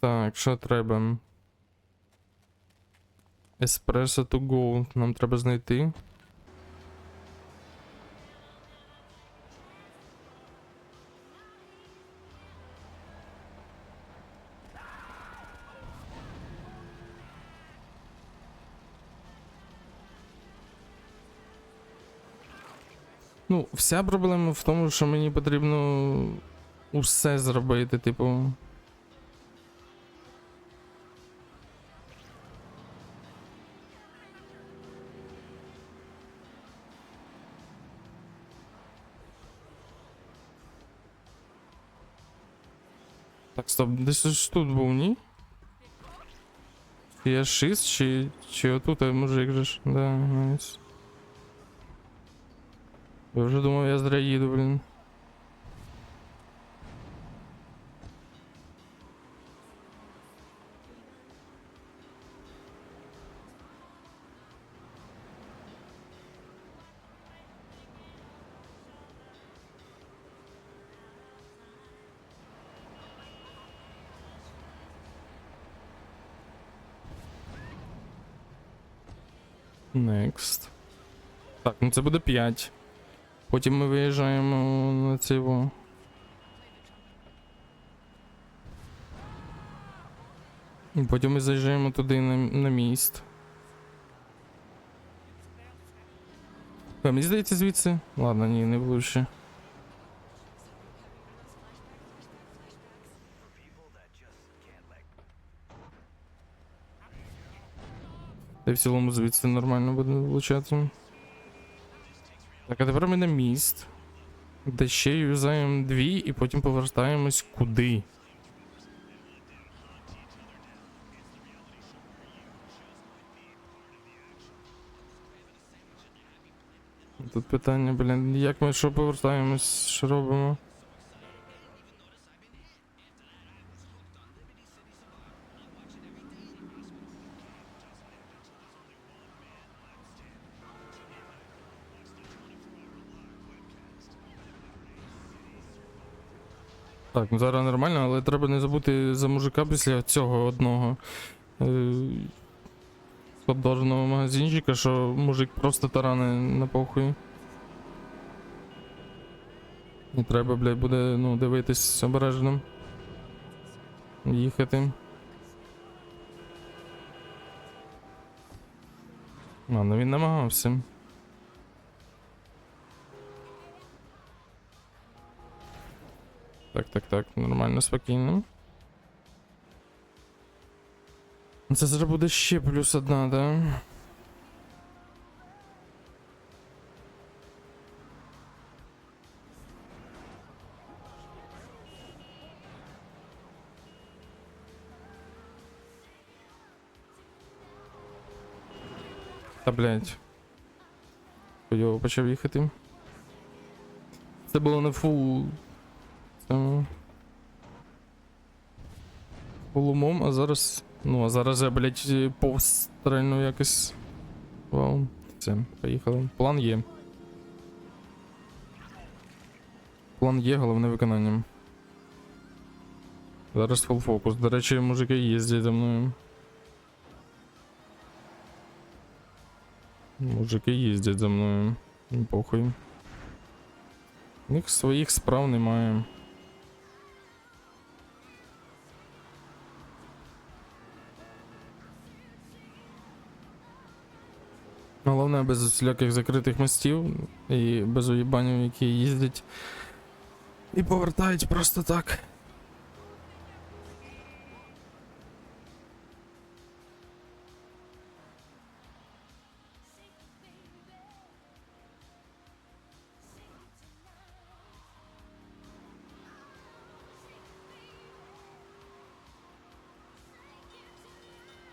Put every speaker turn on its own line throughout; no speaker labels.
Так, що треба? Espresso to go. Нам треба знайти. Вся проблема в тому, що мені потрібно усе зробити, типу. Так, стоп, десь ж тут був, ні? Я 6, чи, чи отут а мужик же ж. Да, найс. Я вже думав, я зря їду, блін. Next. Так, ну це буде 5. Потім ми виїжджаємо на цього. Потім ми заїжджаємо туди на, на міст. А, мені здається звідси. Ладно, ні, не було ще. Та в цілому звідси нормально буде влучати. Так, а тепер ми на міст. Де ще юзаємо дві і потім повертаємось куди. Тут питання, блін, як ми що повертаємось, що робимо? Так, ну зараз нормально, але треба не забути за мужика після цього одного е, подорожного магазинчика, що мужик просто таране на похуй. І треба, блядь, буде ну, дивитись обережним. Їхати. Ну він намагався. Так, так, так, нормально, спокійно. Це зараз буде ще плюс одна, да? Та блять. Його почав їхати. Це було не фул. Це... Полумом, а зараз. Ну, а зараз я, блять, повз стрельну якось. Вау. Все, поїхали. План є. План є, головне виконання. Зараз фул фокус. До речі, мужики їздять за мною. Мужики їздять за мною. Похуй. У них своїх справ немає. Головне без всіляких закритих мостів і без уїбанів, які їздять і повертають просто так.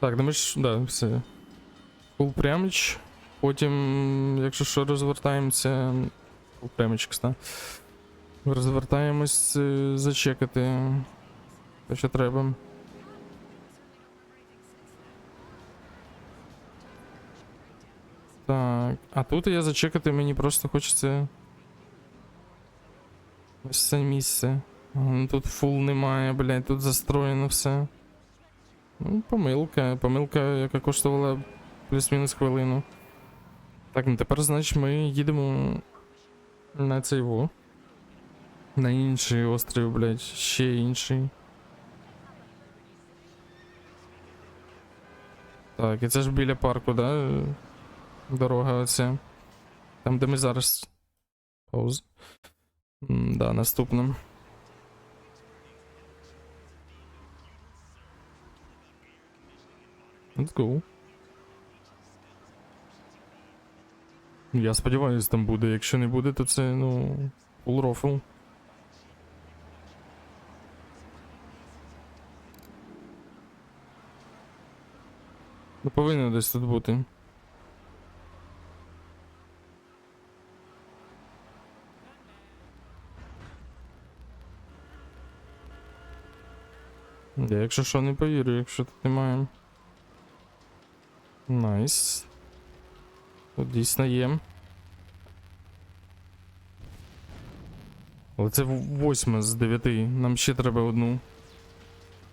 Так, ну ж, да, все. Full прямич. Потім, якщо що, розвертаємося. Кста. Розвертаємось е, зачекати. Те, що треба. Так, а тут я зачекати мені просто хочеться. Ось це місце. Тут фул немає, блядь, тут застроєно все. Ну, помилка. Помилка, яка коштувала плюс-мінус хвилину. Так, ну тепер, значить, ми їдемо на цей во. На інший острів, блядь, ще інший. Так, і це ж біля парку, да? Дорога оця. Там, де ми зараз. Пауз. М, Да, наступна. Let's go. Я сподіваюся, там буде. Якщо не буде, то це, ну. Full рофл. Ну, повинно десь тут бути. Я, якщо що, не повірю, якщо тут немає. Найс. Тут дійсно є. Але це в- восьма з дев'яти. Нам ще треба одну.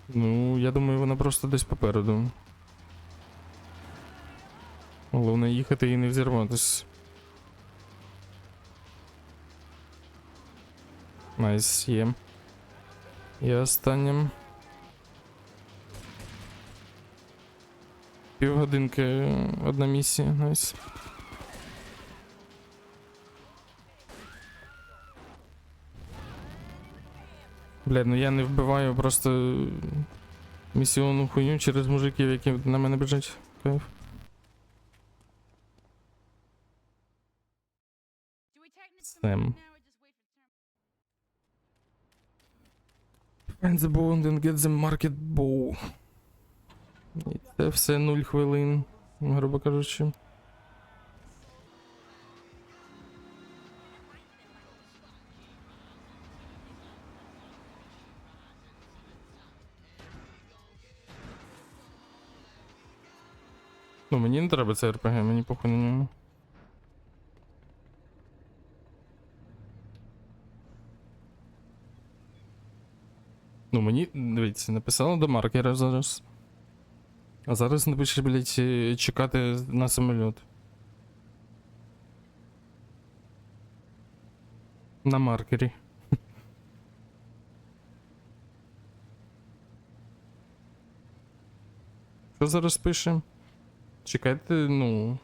Ну, я думаю, вона просто десь попереду. Головне їхати і не взірватись. Найс, є. І останнім. Півгодинки одна місія, найс. Блядь, ну я не вбиваю просто місіонну хуйню через мужиків, які на мене біжать. Кайф. Sam. Find the bond and get the market bow. І це все 0 хвилин, грубо кажучи. Ну, мені не треба це РПГ, мені похуй на ньому. Ну, мені, дивіться, написало до маркера зараз. А зараз напише, блядь, е, чекати на самоліт. На маркері. Що зараз пише? Чекайте, ну.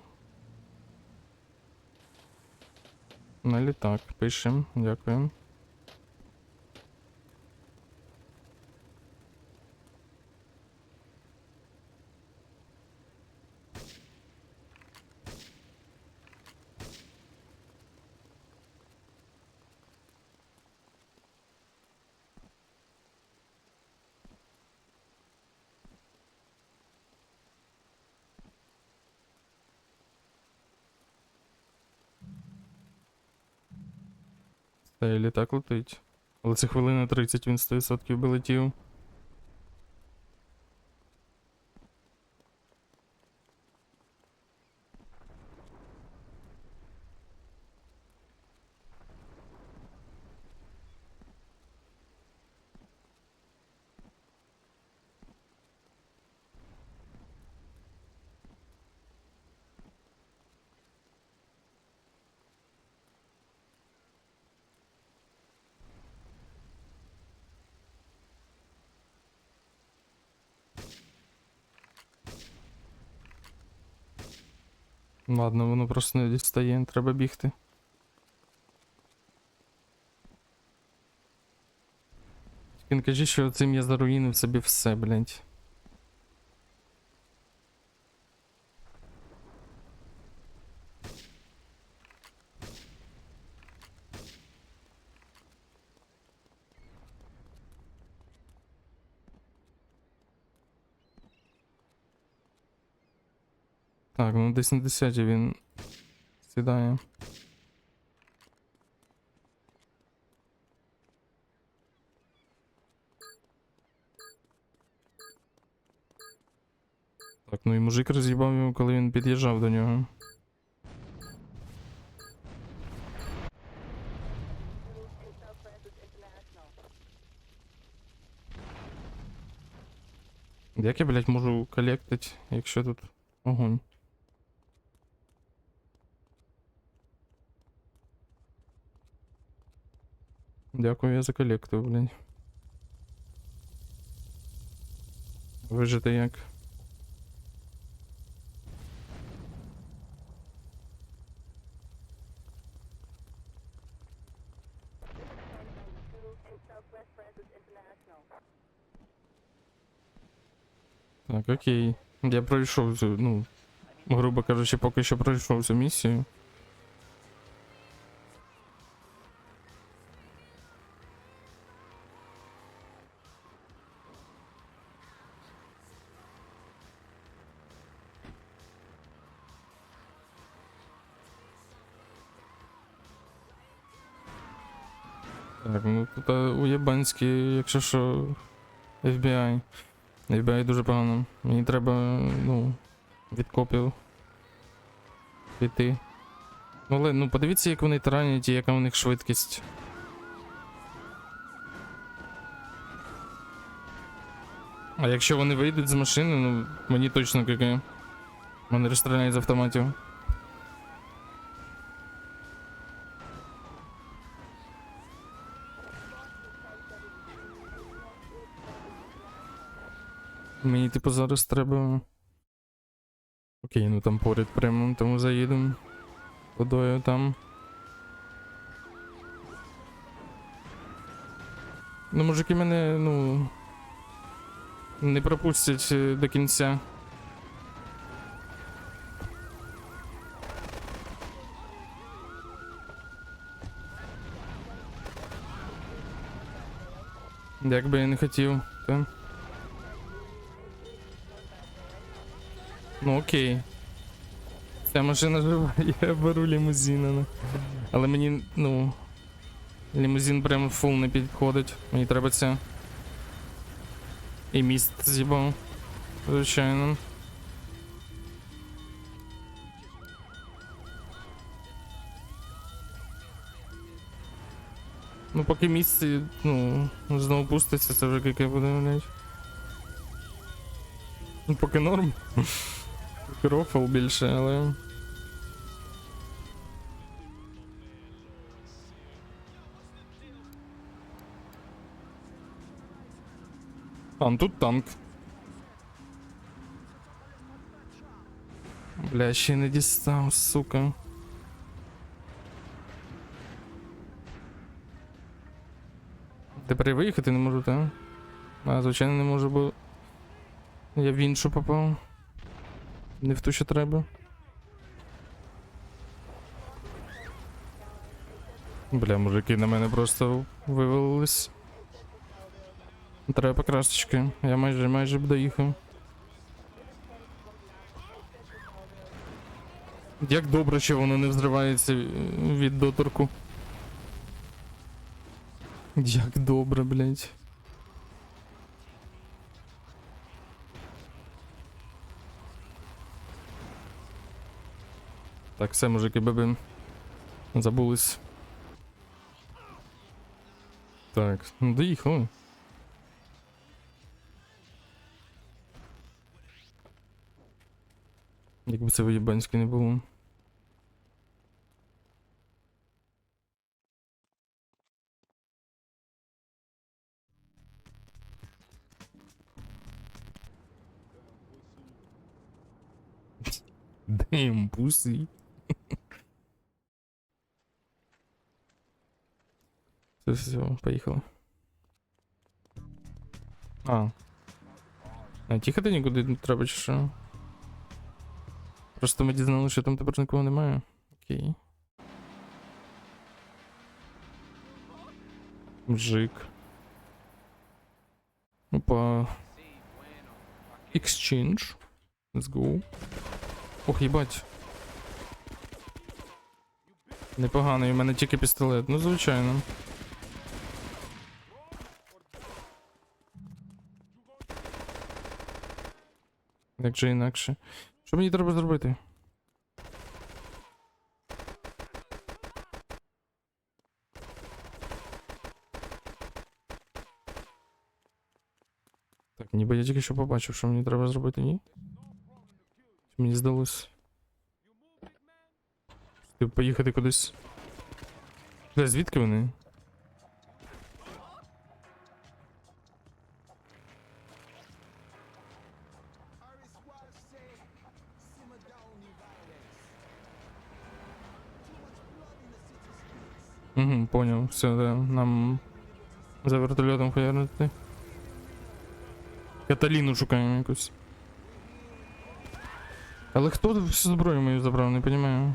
На літак пишем, дякую. Та і літак летить. Але це хвилина 30, він 100% би Ладно, воно просто не дістає, треба бігти. Тільки не що цим я заруїнив собі все, блядь. Так, ну десь на 10 він сідає. Так, ну і мужик роз'їбав його, коли він під'їжджав до нього. Як я, блядь, можу колектить, якщо тут огонь? Дякую, я заколектив, блядь. Вижити як? Так, окей. Я пройшов цю, ну, грубо кажучи, поки що пройшов цю місію. Уєбанські, якщо що, FBI. FBI дуже погано. Мені треба, ну, від копів піти. Ну, але, ну, подивіться, як вони таранять і яка у них швидкість. А якщо вони вийдуть з машини, ну, мені точно КК. Вони розстріляють з автоматів. Мені типу зараз треба. Окей, ну там поряд прямо, тому заїдемо. Водою там. Ну, мужики мене, ну. Не пропустять е, до кінця. Як би я не хотів, то. Ну окей. Ця машина жива, я беру лімузина. ну. Але мені, ну. Лімузин прям фул не підходить. Мені треба це. І міст з'їбав. Звичайно. Ну, поки міст, ну, знову пуститься, це вже яке буде, блядь. Ну, поки норм. Рофл більше, але. А, ну тут танк. Бля, ще не дістав, сука. Тепер виїхати не можу, так? А, звичайно, не можу, бо. Я в іншу попав. Не в ту, що треба. Бля, мужики на мене просто вивалились. Треба покрасочки. Я майже майже б доїхав. Як добре, що воно не взривається від доторку. Як добре, блядь. Так, все, мужики, бебе. Забулись. Так, ну доїхали. Якби це виєбанське не було. Damn, pussy. Все, все, поїхали. А. А тікати нікуди не треба чи що? Просто ми дізналися, що там тепер нікого немає. Окей. Мужик. Опа. Exchange. Let's go. Ох, їбать. Непоганий, у мене тільки пістолет, ну звичайно. Як же інакше. Що мені треба зробити? Так, ніби я тільки що побачив, що мені треба зробити, ні? Мені здалось. Ти поїхати кудись. Бля, звідки вони? Угу, понял. Все, да. Нам за вертольотом хуярнути. Каталіну шукаємо якусь. Але хто всю зброю мою забрав, не розумію.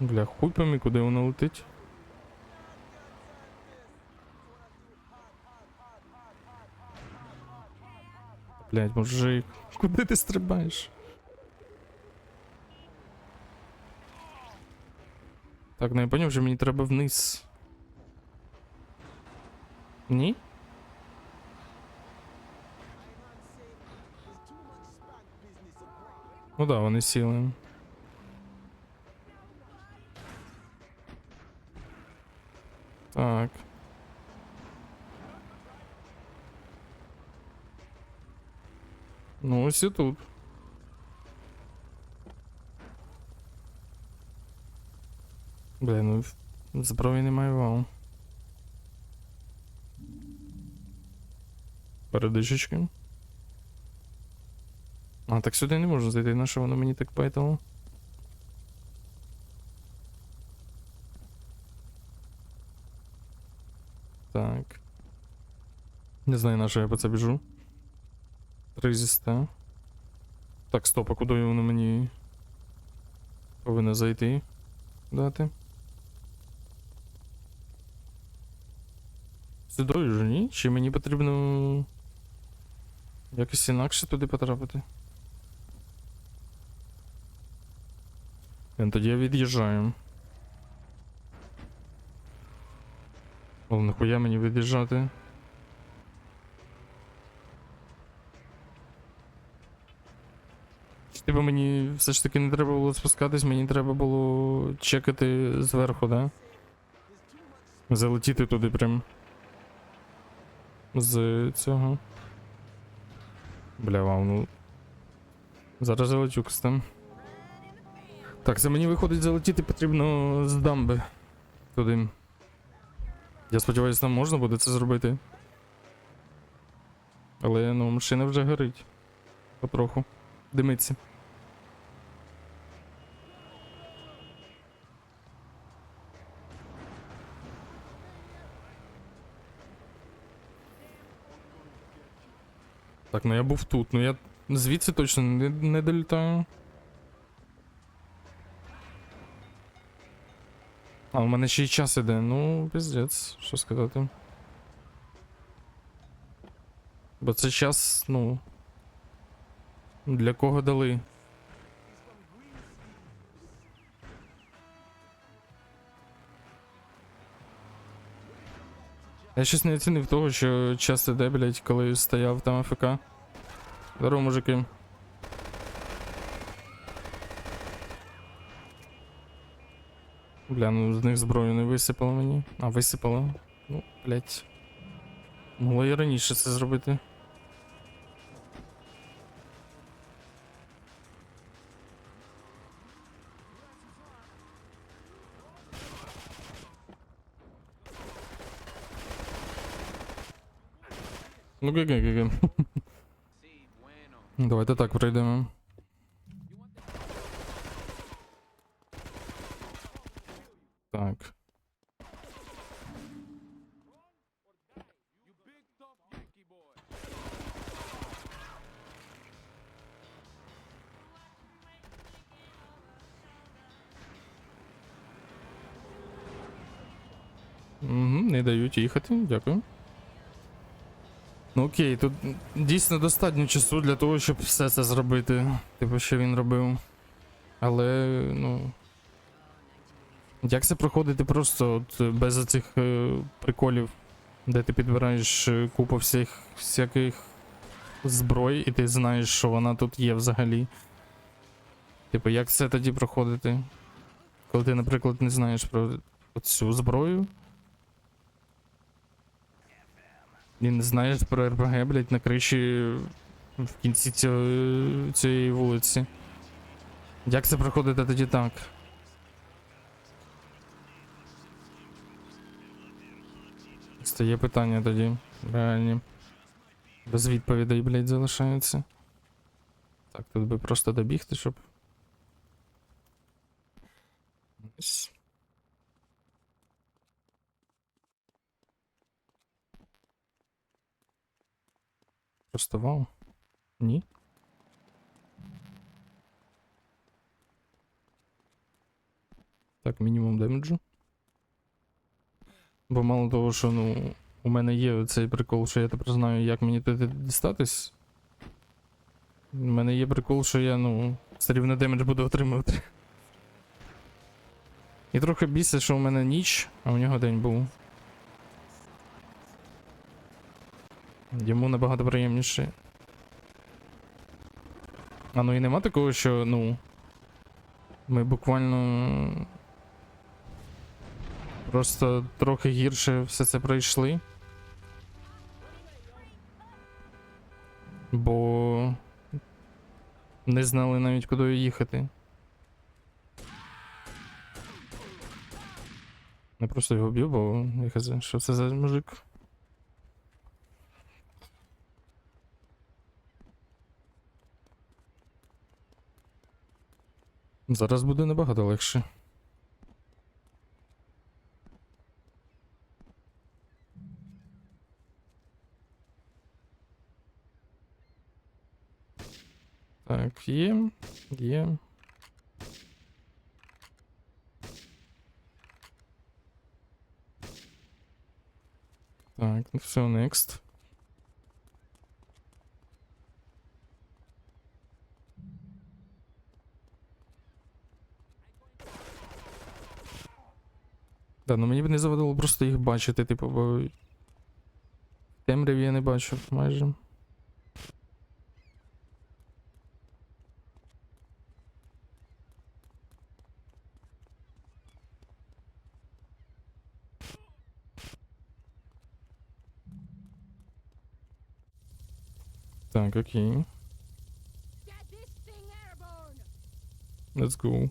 Бля, хуй пойми, куди воно летить. Блять, мужик, куди ти стрибаєш? Так, ну я поняв, що мені треба вниз. Ні? Ну да, вони сіли. Так. Ну, ось і тут. Бля, ну в- зброї немає вау. Передишечки. А, так сюди не можна зайти, на що воно мені так пайтало? Так. Не знаю, на що я по це біжу. Резиста. Так, стоп, а куди воно мені повинно зайти? Дати? Сюди вже ні? Чи мені потрібно якось інакше туди потрапити? Блін, Тоді я від'їжджаю. О, нахуя мені від'їжджати? Типу мені все ж таки не треба було спускатись, мені треба було чекати зверху, да? Залетіти туди прям. З цього. Бля, вау, ну. Зараз залетю кстати. Так, це мені виходить залетіти потрібно з дамби. Туди. Я сподіваюся, там можна буде це зробити. Але ну, машина вже горить. Потроху. Димиться. Так, ну я був тут, ну я звідси точно не, не долітаю. А, у мене ще й час іде, ну, піздець, що сказати. Бо це час, ну. Для кого дали? Я щось не оцінив того, що часто де, блять, коли стояв там АФК. Здорово, мужики. Бля, ну з них зброю не висипало мені. А, висипало. Ну, блять. Могло і раніше це зробити. Ну ге ге Давайте так пройдемо. Так. Угу, не дають їхати, дякую. Ну окей, тут дійсно достатньо часу для того, щоб все це зробити. Типу, що він робив. Але, ну. Як це проходити просто от, без цих е, приколів, де ти підбираєш е, купу всіх всяких зброй, і ти знаєш, що вона тут є взагалі. Типу, як це тоді проходити? Коли ти, наприклад, не знаєш про цю зброю. І не знаєш про РПГ, блядь, на криші в кінці цього, цієї вулиці. Як це проходити тоді так? Стає питання тоді. Реальні. Без відповідей, блядь, залишаються. Так, тут би просто добігти, щоб. Найс. Просто вау. Ні. Так, мінімум демеджу. Бо мало того, що ну, у мене є цей прикол, що я тепер знаю, як мені туди дістатись. У мене є прикол, що я, ну, все рівно демедж буду отримувати. І трохи бісить, що у мене ніч, а у нього день був. Йому набагато приємніше. А ну і нема такого, що, ну. Ми буквально. Просто трохи гірше все це пройшли. Бо не знали навіть куди їхати. Я просто його б'ю, бо я хз, що це за мужик. Зараз буде набагато легше. Так, є, є. Так, ну все, next. Да, ну мені б не завадило просто їх бачити, типу, бо темряві я не бачу майже. Так, окей. Let's go.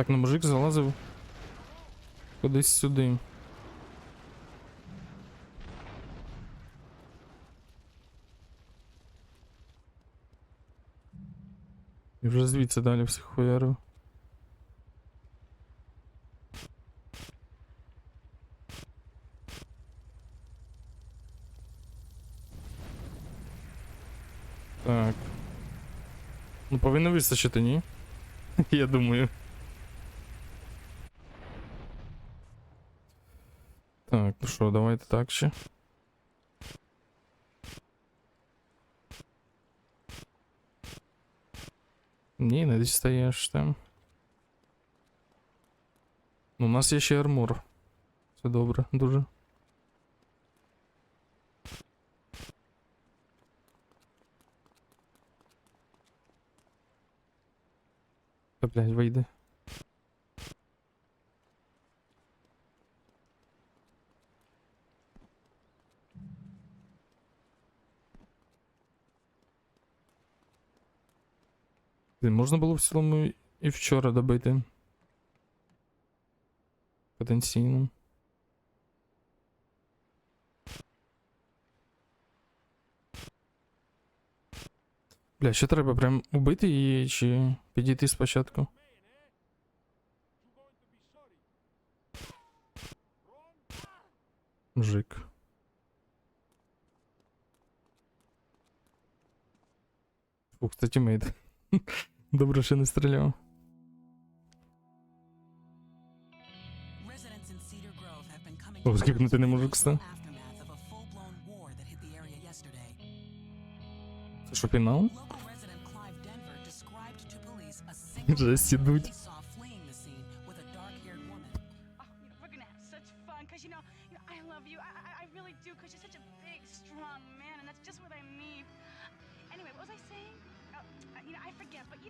Так, ну мужик залазив кудись сюди. І вже звідси далі всіх хуярив. Так. Ну повинно вистачити, ні? Я думаю. ну що, давайте так ще. Ні, не дістаєш там. Ну, у нас є ще армор. Це добре, дуже. Та, блядь, вийди. Можна було в цілому і вчора добити. Потенційно. Бля, що треба прям убити її чи підійти спочатку? Мужик. Ух, це тімейт. Добре, що не стріляв. О, скіпнути не можу, кстати.
aftermath of a full-blown war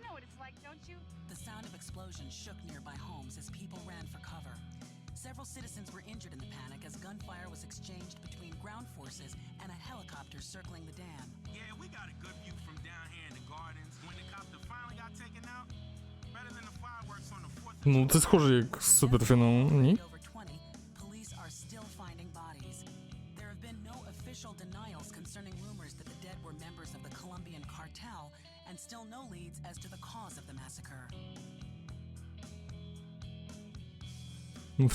you know what it's like, don't you?
The sound of explosions shook nearby homes as people ran for cover. Several citizens were injured in the panic as gunfire was exchanged between ground forces and a helicopter circling the dam.
Yeah, we got a good view from down here in the gardens. When the copter finally got taken out, better than the fireworks on the 4th of
Ну, це схоже як суперфінал, ні?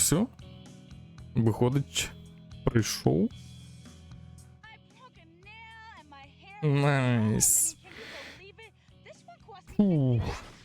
Все. Виходить, прийшов.
Me
Фух.
50